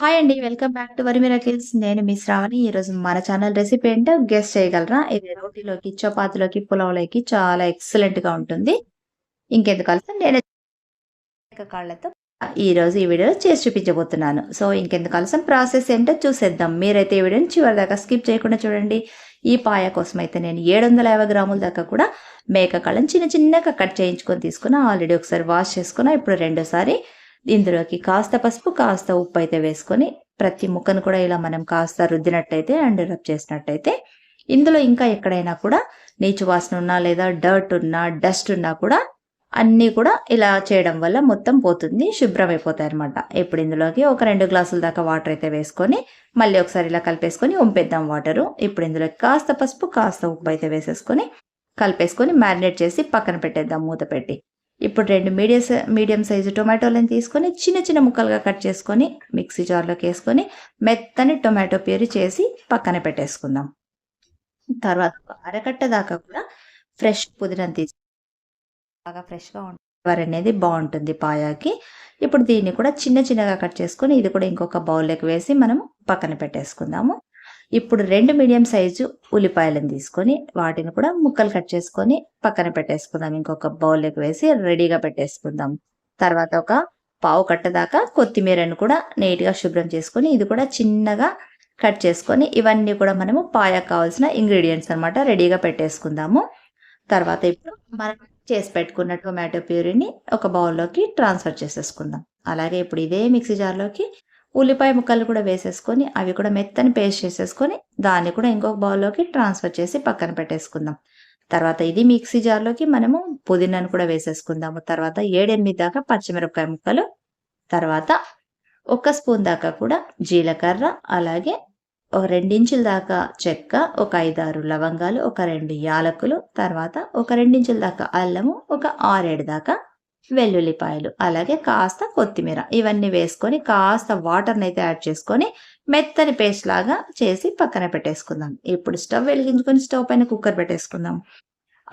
Hi అండి welcome back to Vari miracles నేను మీ శ్రావణి. ఈరోజు మన ఛానల్ రెసిపీ ఏంటో గెస్ట్ చేయగలరా? ఇది రోటీలోకి చపాతీలోకి పులావ్లోకి చాలా ఎక్సలెంట్గా ఉంటుంది. ఇంకెందుకు కలిసి నేను కాళ్ళతో ఈ రోజు ఈ వీడియో చేసి చూపించబోతున్నాను. సో ఇంకెందుకు కలిసి ప్రాసెస్ ఏంటో చూసేద్దాం. మీరైతే ఈ వీడియోని చివరి దాకా స్కిప్ చేయకుండా చూడండి. ఈ పాయ కోసం అయితే నేను ఏడు వందల యాభై గ్రాముల దాకా కూడా మేక కాళ్ళని చిన్న చిన్నగా కట్ చేయించుకొని తీసుకున్నా. ఆల్రెడీ ఒకసారి వాష్ చేసుకున్నా. ఇప్పుడు రెండోసారి ఇందులోకి కాస్త పసుపు కాస్త ఉప్పు అయితే వేసుకొని ప్రతి ముక్కను కూడా ఇలా మనం కాస్త రుద్దినట్టయితే అండ్ రబ్ చేసినట్టయితే ఇందులో ఇంకా ఎక్కడైనా కూడా నీచు వాసన ఉన్నా లేదా డర్ట్ ఉన్నా డస్ట్ ఉన్నా కూడా అన్నీ కూడా ఇలా చేయడం వల్ల మొత్తం పోతుంది శుభ్రం అయిపోతాయి అనమాట ఇప్పుడు ఇందులోకి ఒక రెండు గ్లాసుల దాకా వాటర్ అయితే వేసుకొని మళ్ళీ ఒకసారి ఇలా కలిపేసుకొని ఉంపేద్దాం వాటరు. ఇప్పుడు ఇందులోకి కాస్త పసుపు కాస్త ఉప్పు అయితే వేసేసుకొని కలిపేసుకొని మ్యారినేట్ చేసి పక్కన పెట్టేద్దాం మూత పెట్టి. ఇప్పుడు రెండు మీడియం మీడియం సైజు టొమాటోలను తీసుకొని చిన్న చిన్న ముక్కలుగా కట్ చేసుకొని మిక్సీ జార్లోకి వేసుకొని మెత్తని టొమాటో ప్యూరీ చేసి పక్కన పెట్టేసుకుందాం. తర్వాత అరకట్ట దాకా కూడా ఫ్రెష్ పుదీనా తీసి బాగా ఫ్రెష్గా ఉంటుంది అనేది బాగుంటుంది పాయాకి. ఇప్పుడు దీన్ని కూడా చిన్న చిన్నగా కట్ చేసుకొని ఇది కూడా ఇంకొక బౌల్లోకి వేసి మనం పక్కన పెట్టేసుకుందాము. ఇప్పుడు రెండు మీడియం సైజు ఉల్లిపాయలను తీసుకొని వాటిని కూడా ముక్కలు కట్ చేసుకొని పక్కన పెట్టేసుకుందాం. ఇంకొక బౌల్లోకి వేసి రెడీగా పెట్టేసుకుందాం. తర్వాత ఒక పావు కట్ట దాకా కొత్తిమీరను కూడా నీట్గా శుభ్రం చేసుకొని ఇది కూడా చిన్నగా కట్ చేసుకొని ఇవన్నీ కూడా మనము పాయకు కావాల్సిన ఇంగ్రీడియంట్స్ అనమాట రెడీగా పెట్టేసుకుందాము. తర్వాత ఇప్పుడు మనం చేసి పెట్టుకున్న టొమాటో ప్యూరీని ఒక బౌల్లోకి ట్రాన్స్ఫర్ చేసేసుకుందాం. అలాగే ఇప్పుడు ఇదే మిక్సీ జార్లోకి ఉల్లిపాయ ముక్కలు కూడా వేసేసుకొని అవి కూడా మెత్తని పేస్ట్ చేసేసుకొని దాన్ని కూడా ఇంకొక బౌల్లోకి ట్రాన్స్ఫర్ చేసి పక్కన పెట్టేసుకుందాం. తర్వాత ఇది మిక్సీ జార్లోకి మనము పుదీనాను కూడా వేసేసుకుందాము. తర్వాత ఏడెనిమిది దాకా పచ్చిమిరపకాయ ముక్కలు. తర్వాత ఒక స్పూన్ దాకా కూడా జీలకర్ర అలాగే ఒక రెండించుల దాకా చెక్క ఒక ఐదారు లవంగాలు ఒక రెండు యాలకులు తర్వాత ఒక రెండించుల దాకా అల్లము ఒక ఆరేడు దాకా వెల్లుల్లిపాయలు అలాగే కాస్త కొత్తిమీర. ఇవన్నీ వేసుకొని కాస్త వాటర్ని అయితే యాడ్ చేసుకొని మెత్తని పేస్ట్ లాగా చేసి పక్కన పెట్టేసుకుందాం. ఇప్పుడు స్టవ్ వెలిగించుకొని స్టవ్ పైన కుక్కర్ పెట్టేసుకుందాం.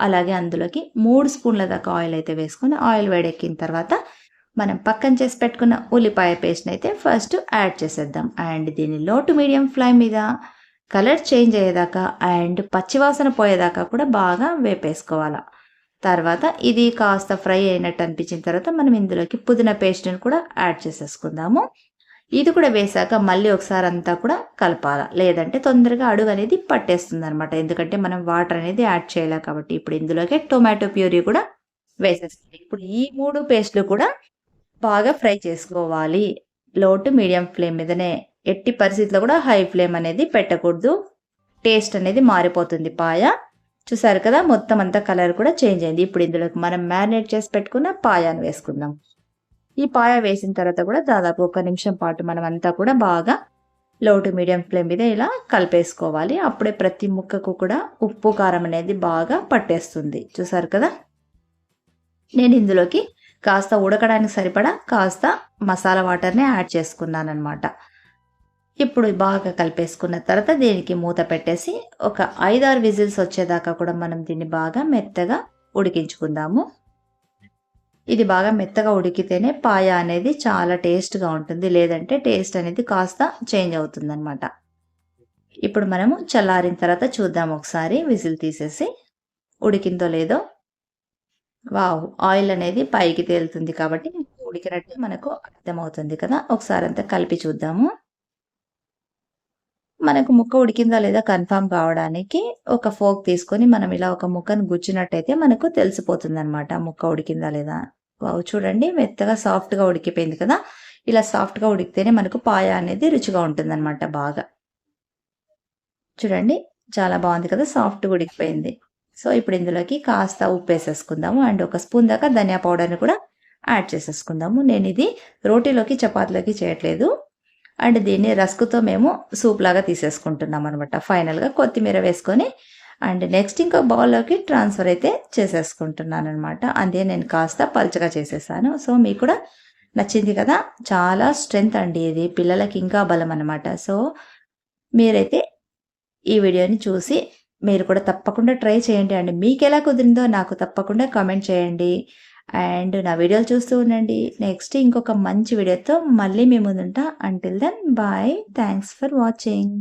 అలాగే అందులోకి మూడు స్పూన్ల దాకా ఆయిల్ అయితే వేసుకొని ఆయిల్ వేడెక్కిన తర్వాత మనం పక్కన చేసి పెట్టుకున్న ఉల్లిపాయ పేస్ట్ని అయితే ఫస్ట్ యాడ్ చేసేద్దాం. అండ్ దీన్ని లో టు మీడియం ఫ్లేమ్ మీద కలర్ చేంజ్ అయ్యేదాకా అండ్ పచ్చివాసన పోయేదాకా కూడా బాగా వేపేసుకోవాలి. తర్వాత ఇది కాస్త ఫ్రై అయినట్టు అనిపించిన తర్వాత మనం ఇందులోకి పుదీనా పేస్ట్ని కూడా యాడ్ చేసేసుకుందాము. ఇది కూడా వేసాక మళ్ళీ ఒకసారి అంతా కూడా కలపాల. లేదంటే తొందరగా అడుగు అనేది పట్టేస్తుంది అనమాట ఎందుకంటే మనం వాటర్ అనేది యాడ్ చేయాలి కాబట్టి ఇప్పుడు ఇందులోకి టొమాటో ప్యూరీ కూడా వేసేస్తుంది ఇప్పుడు ఈ మూడు పేస్ట్లు కూడా బాగా ఫ్రై చేసుకోవాలి. లో టు మీడియం ఫ్లేమ్ మీదనే ఎట్టి పరిస్థితిలో కూడా హై ఫ్లేమ్ అనేది పెట్టకూడదు. టేస్ట్ అనేది మారిపోతుంది పాయ. చూసారు కదా మొత్తం అంతా కలర్ కూడా చేంజ్ అయింది. ఇప్పుడు ఇందులోకి మనం మ్యారినేట్ చేసి పెట్టుకున్న పాయాను వేసుకుందాం. ఈ పాయ వేసిన తర్వాత కూడా దాదాపు ఒక నిమిషం పాటు మనం అంతా కూడా బాగా లో టు మీడియం ఫ్లేమ్ మీద ఇలా కలిపేసుకోవాలి. అప్పుడే ప్రతి ముక్కకు కూడా ఉప్పు కారం అనేది బాగా పట్టేస్తుంది. చూసారు కదా? నేను ఇందులోకి కాస్త ఉడకడానికి సరిపడా కాస్త మసాలా వాటర్ని యాడ్ చేసుకున్నాను అనమాట ఇప్పుడు బాగా కలిపేసుకున్న తర్వాత దీనికి మూత పెట్టేసి ఒక ఐదారు విజిల్స్ వచ్చేదాకా కూడా మనం దీన్ని బాగా మెత్తగా ఉడికించుకుందాము. ఇది బాగా మెత్తగా ఉడికితేనే పాయ అనేది చాలా టేస్ట్గా ఉంటుంది. లేదంటే టేస్ట్ అనేది కాస్త చేంజ్ అవుతుంది అనమాట ఇప్పుడు మనము చల్లారిన తర్వాత చూద్దాం ఒకసారి విజిల్ తీసేసి ఉడికిందో లేదో. వావ్! ఆయిల్ అనేది పైకి తేలుతుంది కాబట్టి ఉడికినట్టు మనకు అర్థమవుతుంది కదా. ఒకసారి అంతా కలిపి చూద్దాము. మనకు ముక్క ఉడికిందా లేదా కన్ఫామ్ కావడానికి ఒక ఫోక్ తీసుకొని మనం ఇలా ఒక ముక్కను గుచ్చినట్టయితే మనకు తెలిసిపోతుంది అనమాట ముక్క ఉడికిందా లేదా. వావ్ చూడండి మెత్తగా సాఫ్ట్గా ఉడికిపోయింది కదా. ఇలా సాఫ్ట్గా ఉడికితేనే మనకు పాయ అనేది రుచిగా ఉంటుందన్నమాట బాగా. చూడండి చాలా బాగుంది కదా సాఫ్ట్గా ఉడికిపోయింది. సో ఇప్పుడు ఇందులోకి కాస్త ఉప్పు వేసేసుకుందాము. అండ్ ఒక స్పూన్ దాకా ధనియా పౌడర్ని కూడా యాడ్ చేసేసుకుందాము. నేను ఇది రోటీలోకి చపాతీలోకి చేయట్లేదు. అండ్ దీన్ని రస్కుతో మేము సూప్ లాగా తీసేసుకుంటున్నాం అనమాట ఫైనల్గా కొత్తిమీర వేసుకొని అండ్ నెక్స్ట్ ఇంకో బౌల్లోకి ట్రాన్స్ఫర్ అయితే చేసేసుకుంటున్నాను అనమాట అదే నేను కాస్త పల్చగా చేసేసాను. సో మీకు కూడా నచ్చింది కదా? చాలా స్ట్రెంగ్త్ అండి ఇది. పిల్లలకి ఇంకా బలం అనమాట సో మీరైతే ఈ వీడియోని చూసి మీరు కూడా తప్పకుండా ట్రై చేయండి. అండి మీకు ఎలా కుదిరిందో నాకు తప్పకుండా కామెంట్ చేయండి. అండ్ నా వీడియోలు చూస్తూ ఉండండి. నెక్స్ట్ ఇంకొక మంచి వీడియోతో మళ్ళీ మీ ముందుంటా. Until then bye. Thanks for watching.